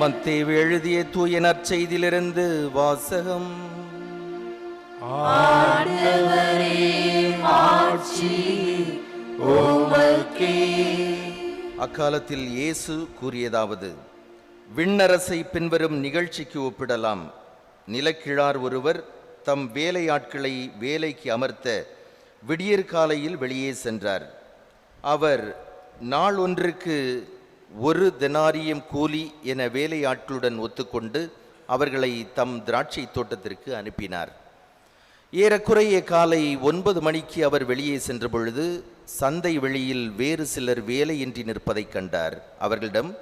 மத்தேவு எழுதிய தூய நற்செய்தியிலிருந்து வாசகம். அக்காலத்தில் இயேசு கூறியதாவது விண்ணரசை பின்வரும் நிகழ்ச்சிக்கு ஒப்பிடலாம். நிலக்கிழார் ஒருவர் தம் வேலையாட்களை வேலைக்கு அமர்த்த விடியற் காலையில் வெளியே சென்றார். அவர் நாள் ஒன்றுக்கு ஒரு தெனாரியம் கூலி என வேலையாட்களுடன் ஒத்துக்கொண்டு அவர்களை தம் திராட்சை தோட்டத்திற்கு அனுப்பினார். ஏறக்குறைய காலை ஒன்பது மணிக்கு அவர் வெளியே சென்ற பொழுது சந்தை வெளியில் வேறு சிலர் வேலையின்றி நிற்பதைக் கண்டார். அவர்களிடம்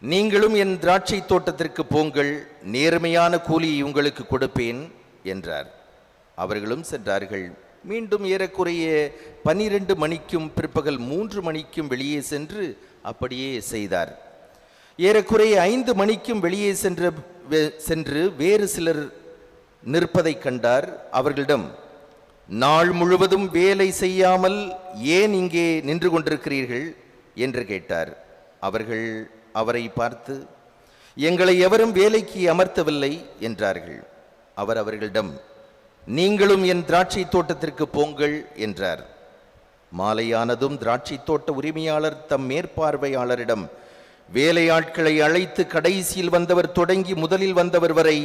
நீங்களும் என் திராட்சை தோட்டத்திற்கு போங்கள் நேர்மையான கூலியை உங்களுக்கு கொடுப்பேன் என்றார். அவர்களும் சென்றார்கள். மீண்டும் ஏறக்குறைய பனிரெண்டு மணிக்கும் பிற்பகல் மூன்று மணிக்கும் வெளியே சென்று அப்படியே செய்தார். ஏறக்குறைய ஐந்து மணிக்கும் வெளியே சென்ற சென்று வேறு சிலர் நிற்பதைக் கண்டார். அவர்களிடம் நாள் முழுவதும் வேலை செய்யாமல் ஏன் இங்கே நின்று கொண்டிருக்கிறீர்கள்? என்று கேட்டார். அவர்கள் அவரை பார்த்து எங்களை எவரும் வேலைக்கு அமர்த்தவில்லை என்றார்கள். அவர் அவர்களிடம் நீங்களும் என் திராட்சை தோட்டத்திற்கு போங்கள் என்றார். மாலையானதும் திராட்சை தோட்ட உரிமையாளர் தம் மேற்பார்வையாளரிடம் வேலையாட்களை அழைத்து கடைசியில் வந்தவர் தொடங்கி முதலில் வந்தவர் வரை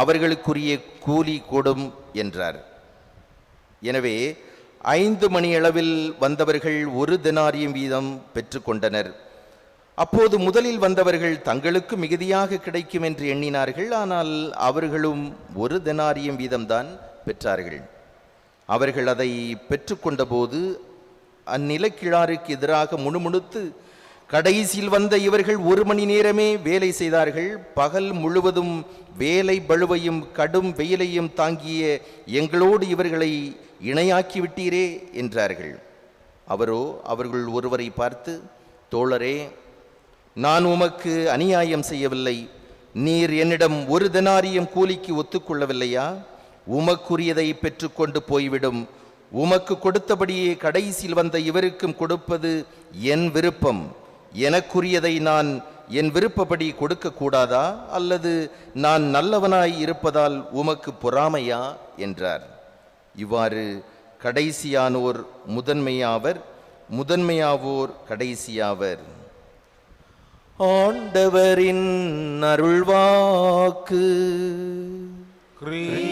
அவர்களுக்குரிய கூலி கொடும் என்றார். எனவே ஐந்து மணி அளவில் வந்தவர்கள் ஒரு தினாரியம் வீதம் பெற்றுக்கொண்டனர் அப்போது முதலில் வந்தவர்கள் தங்களுக்கு மிகுதியாக கிடைக்கும் என்று எண்ணினார்கள் ஆனால் அவர்களும் ஒரு தினாரியம் வீதம்தான் பெற்றார்கள். அவர்கள் அதை பெற்றுக்கொண்டபோது அந்நிலக்கிழாருக்கு எதிராக முணுமுணுத்து கடைசியில் வந்த இவர்கள் ஒரு மணி நேரமே வேலை செய்தார்கள். பகல் முழுவதும் வேலை பளுவையும் கடும் வெயிலையும் தாங்கிய எங்களோடு இவர்களை இணையாக்கி விட்டீரே என்றார்கள். அவரோ அவர்கள் ஒருவரை பார்த்து தோழரே நான் உமக்கு அநியாயம் செய்யவில்லை. நீர் என்னிடம் ஒரு தினாரியம் கூலிக்கு ஒத்துக்கொள்ளவில்லையா? உமக்குரியதை பெற்றுக்கொண்டு போய்விடும். உமக்கு கொடுத்தபடியே கடைசியில் வந்த இவருக்கும் கொடுப்பது என் விருப்பம். எனக்குரியதை நான் என் விருப்பப்படி கொடுக்கக்கூடாதா அல்லது நான் நல்லவனாய் இருப்பதால் உமக்கு பொறாமையா? என்றார். இவ்வாறு கடைசியானோர் முதன்மையாவர் முதன்மையாவோர் கடைசியாவர். ஆண்டவரின் அருள்வாக்கு. கிரீ